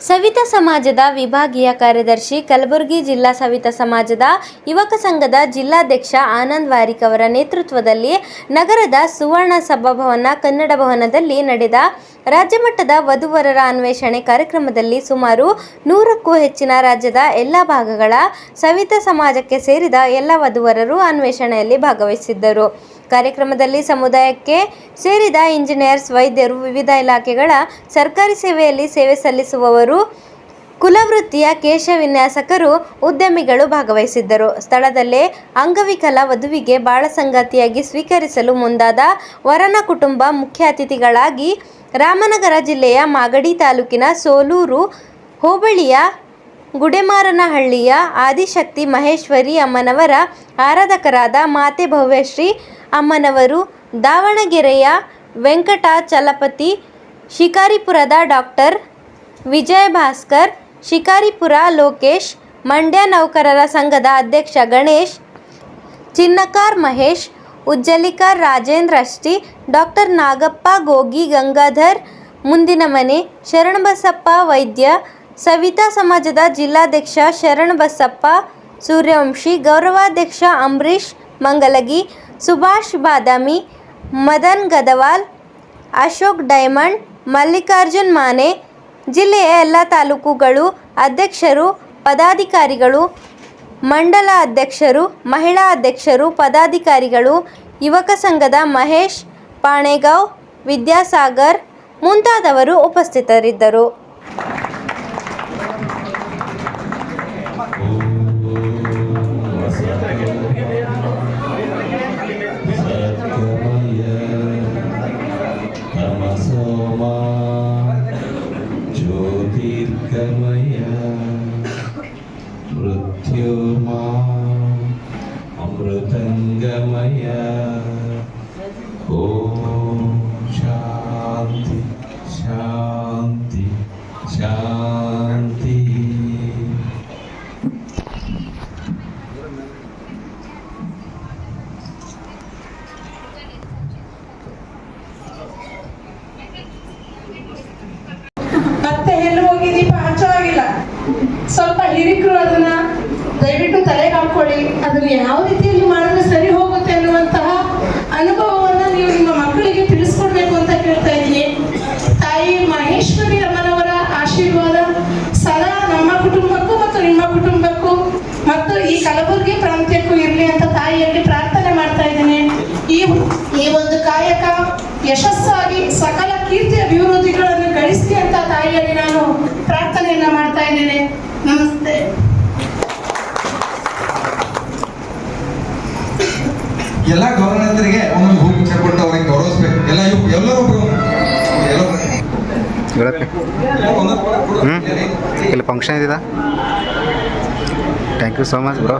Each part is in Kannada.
ಸವಿತಾ ಸಮಾಜದ ವಿಭಾಗೀಯ ಕಾರ್ಯದರ್ಶಿ ಕಲಬುರಗಿ ಜಿಲ್ಲಾ ಸವಿತಾ ಸಮಾಜದ ಯುವಕ ಸಂಘದ ಜಿಲ್ಲಾಧ್ಯಕ್ಷ ಆನಂದ್ ವಾರಿಕ್ ಅವರ ನೇತೃತ್ವದಲ್ಲಿ ನಗರದ ಸುವರ್ಣ ಸಭಾಭವನ ಕನ್ನಡ ಭವನದಲ್ಲಿ ನಡೆದ ರಾಜ್ಯಮಟ್ಟದ ವಧುವರರ ಅನ್ವೇಷಣೆ ಕಾರ್ಯಕ್ರಮದಲ್ಲಿ ಸುಮಾರು ನೂರಕ್ಕೂ ಹೆಚ್ಚಿನ ರಾಜ್ಯದ ಎಲ್ಲ ಭಾಗಗಳ ಸವಿತಾ ಸಮಾಜಕ್ಕೆ ಸೇರಿದ ಎಲ್ಲ ವಧುವರರು ಅನ್ವೇಷಣೆಯಲ್ಲಿ ಭಾಗವಹಿಸಿದ್ದರು. ಕಾರ್ಯಕ್ರಮದಲ್ಲಿ ಸಮುದಾಯಕ್ಕೆ ಸೇರಿದ ಇಂಜಿನಿಯರ್ಸ್, ವೈದ್ಯರು, ವಿವಿಧ ಇಲಾಖೆಗಳ ಸರ್ಕಾರಿ ಸೇವೆಯಲ್ಲಿ ಸೇವೆ ಸಲ್ಲಿಸುವವರು, ಕುಲವೃತ್ತಿಯ ಕೇಶ ವಿನ್ಯಾಸಕರು, ಉದ್ಯಮಿಗಳು ಭಾಗವಹಿಸಿದ್ದರು. ಸ್ಥಳದಲ್ಲೇ ಅಂಗವಿಕಲ ವಧುವಿಗೆ ಬಾಳ ಸಂಗಾತಿಯಾಗಿ ಸ್ವೀಕರಿಸಲು ಮುಂದಾದ ವರನ ಕುಟುಂಬ ಮುಖ್ಯ ಅತಿಥಿಗಳಾಗಿ ರಾಮನಗರ ಜಿಲ್ಲೆಯ ಮಾಗಡಿ ತಾಲೂಕಿನ ಸೋಲೂರು ಹೋಬಳಿಯ ಗುಡೆಮಾರನಹಳ್ಳಿಯ ಆದಿಶಕ್ತಿ ಮಹೇಶ್ವರಿ ಅಮ್ಮನವರ ಆರಾಧಕರಾದ ಮಾತೆ ಭವ್ಯಶ್ರೀ ಅಮ್ಮನವರು, ದಾವಣಗೆರೆಯ ವೆಂಕಟಾಚಲಪತಿ ಶಿಕಾರಿಪುರದ ಡಾಕ್ಟರ್ ವಿಜಯ ಭಾಸ್ಕರ್ ಶಿಕಾರಿಪುರ ಲೋಕೇಶ್, ಮಂಡ್ಯ ನೌಕರರ ಸಂಘದ ಅಧ್ಯಕ್ಷ ಗಣೇಶ್, ಚಿನ್ನಕಾರ್ ಮಹೇಶ್, ಉಜ್ಜಲಿಕಾರ್ ರಾಜೇಂದ್ರ ಅಷ್ಟಿ ಡಾಕ್ಟರ್ ನಾಗಪ್ಪ ಗೋಗಿ ಗಂಗಾಧರ್, ಮುಂದಿನ ಮನೆ ಶರಣಬಸಪ್ಪ ವೈದ್ಯ ಸವಿತಾ ಸಮಾಜದ ಜಿಲ್ಲಾಧ್ಯಕ್ಷ ಶರಣಬಸಪ್ಪ ಸೂರ್ಯವಂಶಿ, ಗೌರವಾಧ್ಯಕ್ಷ ಅಂಬರೀಶ್ ಮಂಗಲಗಿ, ಸುಭಾಷ್ ಬಾದಾಮಿ, ಮದನ್ ಗದವಾಲ್, ಅಶೋಕ್ ಡೈಮಂಡ್, ಮಲ್ಲಿಕಾರ್ಜುನ್ ಮಾನೆ, ಜಿಲ್ಲೆಯ ಎಲ್ಲ ತಾಲೂಕುಗಳು ಅಧ್ಯಕ್ಷರು, ಪದಾಧಿಕಾರಿಗಳು, ಮಂಡಲ ಅಧ್ಯಕ್ಷರು, ಮಹಿಳಾ ಅಧ್ಯಕ್ಷರು, ಪದಾಧಿಕಾರಿಗಳು, ಯುವಕ ಸಂಘದ ಮಹೇಶ್, ಪಾಣೇಗಾವ್, ವಿದ್ಯಾಸಾಗರ್ ಮುಂತಾದವರು ಉಪಸ್ಥಿತರಿದ್ದರು. దీర్ఘమయ మృత్యుమా అమృతంగమయ ಹಿರಿಕರು ಅದನ್ನ ದಯವಿಟ್ಟು ತಲೆಗೆ ಹಾಕೊಳ್ಳಿ ಅದನ್ನ ಯಾವ ರೀತಿಯಲ್ಲಿ ಮಾಡಿದ್ರೆ ಸರಿ ಹೋಗುತ್ತೆ ಅನ್ನುವಂತಹ ಅನುಭವವನ್ನ ನೀವು ನಿಮ್ಮ ಮಕ್ಕಳಿಗೆ ತಿಳಿಸ್ಕೊಡ್ಬೇಕು ಅಂತ ಕೇಳ್ತಾ ಇದ್ದೀನಿ. ತಾಯಿ ಮಹೇಶ್ವರಿ ಅಮ್ಮನವರ ಆಶೀರ್ವಾದ ಸದಾ ನಮ್ಮ ಕುಟುಂಬಕ್ಕೂ ಮತ್ತು ನಿಮ್ಮ ಕುಟುಂಬಕ್ಕೂ ಮತ್ತು ಈ ಕಲಬುರಗಿ ಪ್ರಾಂತ್ಯಕ್ಕೂ ಇರಲಿ ಅಂತ ತಾಯಿಯಲ್ಲಿ ಪ್ರಾರ್ಥನೆ ಮಾಡ್ತಾ ಇದ್ದೀನಿ. ಈ ಈ ಒಂದು ಕಾಯಕ ಯಶಸ್ಸಾಗಿ ಸಕಲ ಕೀರ್ತಿ ಅಭಿವೃದ್ಧಿಗಳನ್ನು ಗಳಿಸಿ ಅಂತ ತಾಯಿಯಲ್ಲಿ ನಾನು ಪ್ರಾರ್ಥನೆಯನ್ನ ಮಾಡ್ತಾ ಇದ್ದೇನೆ ನಮಸ್ತೆ. ಎಲ್ಲ ಗೌರವರಿಗೆ ಒಂದೊಂದು ಹೂ ಗುಚ್ಛ ಕೊಟ್ಟು ಅವ್ರಿಗೆ ಗೌರವಿಸ್ಬೇಕು. ಎಲ್ಲ ಇವ್ ಎಲ್ಲರೂ. ಹ್ಮ್. ಇಲ್ಲಿ function ಇದ್ದಿದ thank you so much bro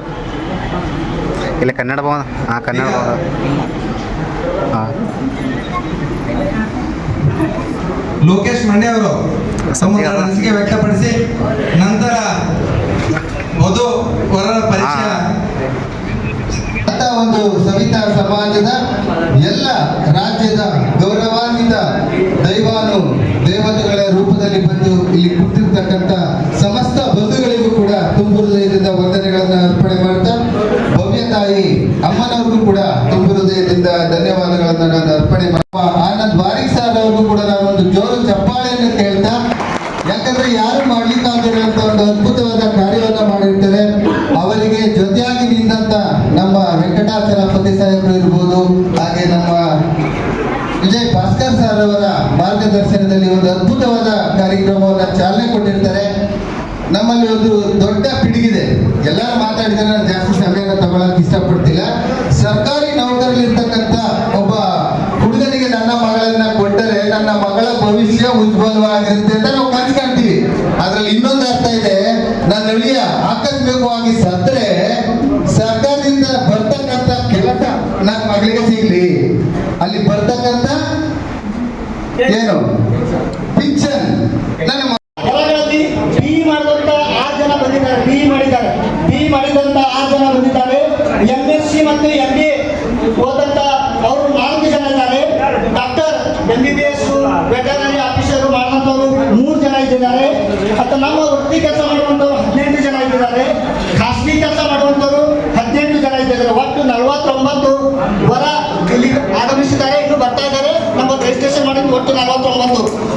ಇಲ್ಲಿ ಕನ್ನಡ ಭವನ. ಹಾಂ ಕನ್ನಡ ಭವನ. ಹಾಂ. ಲೋಕೇಶ್ ಮಂಡ್ಯ ಅವರು ತಮ್ಮ ವ್ಯಕ್ತಪಡಿಸಿ ವಧು ಪರಿಚಯ. ಅಂತ ಒಂದು ಸವಿತಾ ಸಮಾಜದ ಎಲ್ಲ ರಾಜ್ಯದ ಗೌರವಾನ್ವಿತ ದೈವಾನು ದೇವತೆಗಳ ರೂಪದಲ್ಲಿ ಬಂದು ಇಲ್ಲಿ ಕೂತಿರ್ತಕ್ಕಂಥ ಸಮಸ್ತ ಬಂಧುಗಳಿಗೂ ಕೂಡ ತುಂಬು ಹೃದಯದಿಂದ ವಂದನೆಗಳನ್ನು ಅರ್ಪಣೆ ಮಾಡ್ತಾ, ಭವ್ಯ ತಾಯಿ ಅಮ್ಮನವ್ರಿಗೂ ಕೂಡ ತುಂಬು ಹೃದಯದಿಂದ ಧನ್ಯವಾದಗಳನ್ನು ನಾನು ಅರ್ಪಣೆ ಮಾಡುವ ಆನಂದ್ ವಾರಿಕ್ ಸರ್ ಅವ್ರಿಗೂ ಕೂಡ ನಾನು ಒಂದು ಜೋರು ಚಪ್ಪಾಳೆಯನ್ನು ಕೇಳ್ತಾ, ಯಾಕಂದ್ರೆ ಯಾರು ಕಾರ್ಯವನ್ನ ಮಾಡಿರ್ತಾರೆ ಅವರಿಗೆ ಜೊತೆಯಾಗಿ ನಿಂತ ನಮ್ಮ ವೆಂಕಟಾಚಲಪತಿ ಸಾಹೇಬರು ಇರ್ಬೋದು, ಹಾಗೆ ನಮ್ಮ ವಿಜಯ್ ಭಾಸ್ಕರ್ ಸರ್ ಅವರ ಮಾರ್ಗದರ್ಶನದಲ್ಲಿ ಒಂದು ಅದ್ಭುತವಾದ ಕಾರ್ಯಕ್ರಮವನ್ನು ಚಾಲನೆ ಕೊಟ್ಟಿರ್ತಾರೆ. ನಮ್ಮಲ್ಲಿ ಒಂದು ದೊಡ್ಡ ಪಿಡುಗಿದೆ. ಎಲ್ಲರೂ ಮಾತಾಡಿದ್ರೆ ನಾನು ಜಾಸ್ತಿ ಸಮಯನ ತಗೊಳಕ್ ಇಷ್ಟಪಡ್ತಿಲ್ಲ. ಸರ್ಕಾರಿ ನೌಕರಲ್ಲಿರ್ತಕ್ಕಂಥ ಒಬ್ಬ ಹುಡುಗನಿಗೆ ನನ್ನ ಮಗಳನ್ನ ಕೊಟ್ಟರೆ ನನ್ನ ಮಗಳ ಭವಿಷ್ಯ ಉಜ್ವಲವಾಗಿರುತ್ತೆ ಅಂತ ನಾವು ಕನ್ಸ್ಕೊಂತೀವಿ ಅದ್ರಲ್ಲಿ ಇನ್ನೊಂದು ಮಗಳಿಗೆ ಸಿಗ್ಲಿ. ಅಲ್ಲಿ ಬರ್ತಕ್ಕಂತ ಏನು? ಪಿಂಚನ್. ನನ್ನ ಬಿ ಮಾಡಿದಂತ ಆರು ಜನ ಬಂದಿದ್ದಾರೆ. ಬಿ ಮಾಡಿದ್ದಾರೆ. ಬಿ ಮಾಡಿದಂತ ಆರು ಜನ ಬಂದಿದ್ದಾರೆ. ಎಂ ಎಸ್ ಮತ್ತು ಎಂ ಓದಂತ ಅವರು ನಾಲ್ಕು ಜನ ಇದ್ದಾರೆ. Doctor M B S officer ಮಾಡಿದಂಥವ್ರು ಮೂರು ಮತ್ತು ನಮ್ಮ ವೃತ್ತಿ ಕೆಲಸ ಮಾಡುವಂಥವ್ರು ಹದಿನೆಂಟು ಜನ ಇದ್ದಾರೆ ಖಾಸಗಿ ಕೆಲಸ ಮಾಡುವಂಥವ್ರು ಹದಿನೆಂಟು ಜನ ಇದ್ದಾರೆ ಒಟ್ಟು ವರ ಇಲ್ಲಿ ಆಗಮಿಸಿದ್ದಾರೆ ಇನ್ನು ಬರ್ತಾ ಇದ್ದಾರೆ. ನಮ್ಮ ರಿಜಿಸ್ಟ್ರೇಷನ್ ಮಾಡಿದ್ದು ಒಟ್ಟು ನಲವತ್ತೊಂಬತ್ತು.